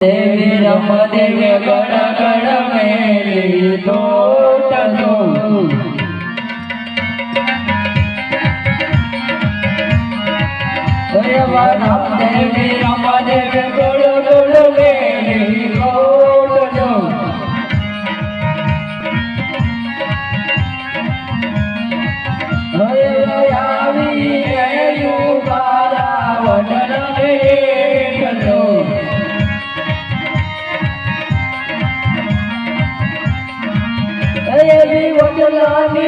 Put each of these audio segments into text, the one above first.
દેવી રમ દેવી ગણ ગણ મેલી તોટનું દેવી રમ દેવી ગણ ગણ મેલી હરે આવી ગયું મારા વડન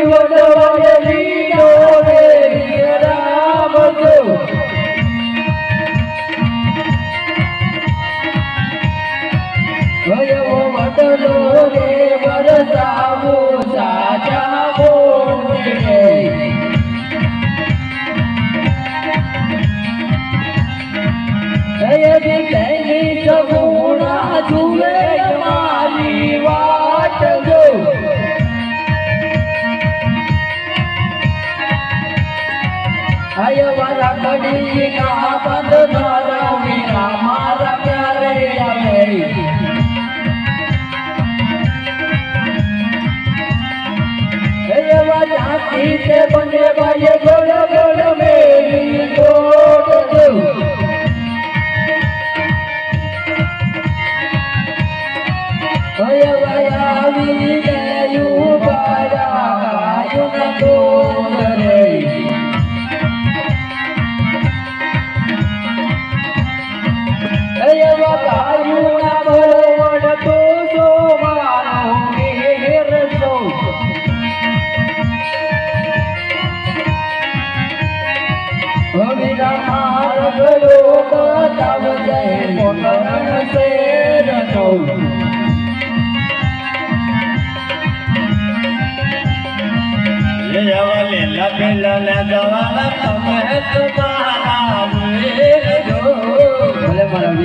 you, O Lord.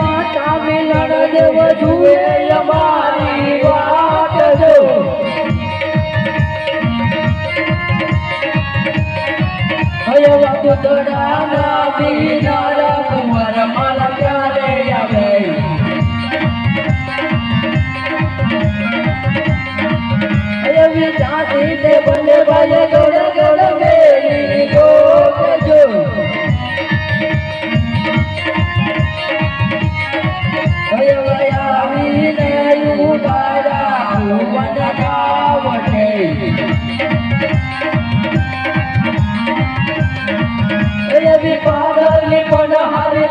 માતા મિલણ દેવ જુએ અમારી વાત જો. દડાના બીનારા કુંવર મારા ક્યારે આવે. જાતિ તે બને ભાઈ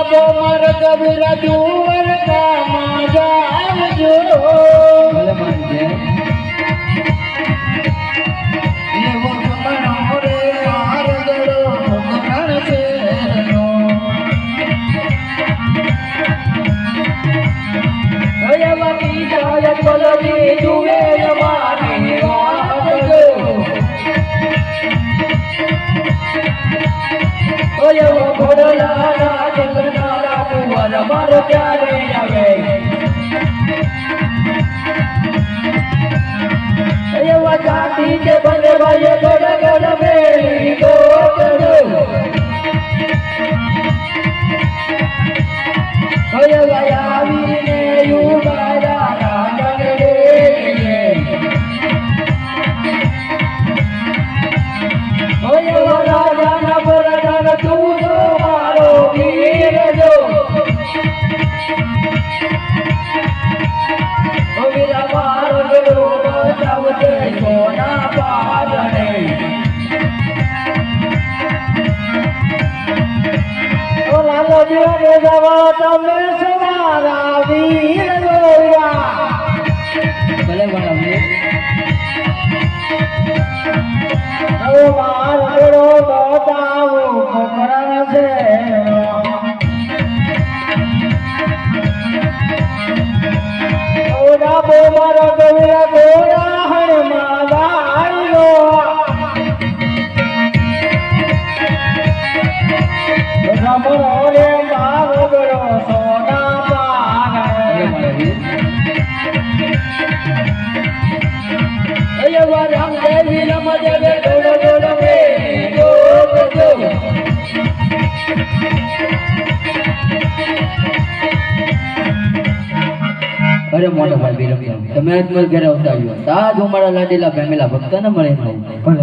ડાબો મર કબીરા જુવર કામા જાવજો રે આરદડો કમણ શેરનો મારો ક્યારે આવે. એવા જાતિ કે ભલે ભાઈ જવા તમે સવારા વીર જોયા. ભલે ભલે ઓ મારો બતાવો પોકરણ છે ઓડા બો મારો ગોરા ગોરા હણમાં અરે ભાઈ તમે આજ ઘરે આવતા આવ્યો. તાજ મારા લાડીલા ફેમિલા ભક્તને મળે મળે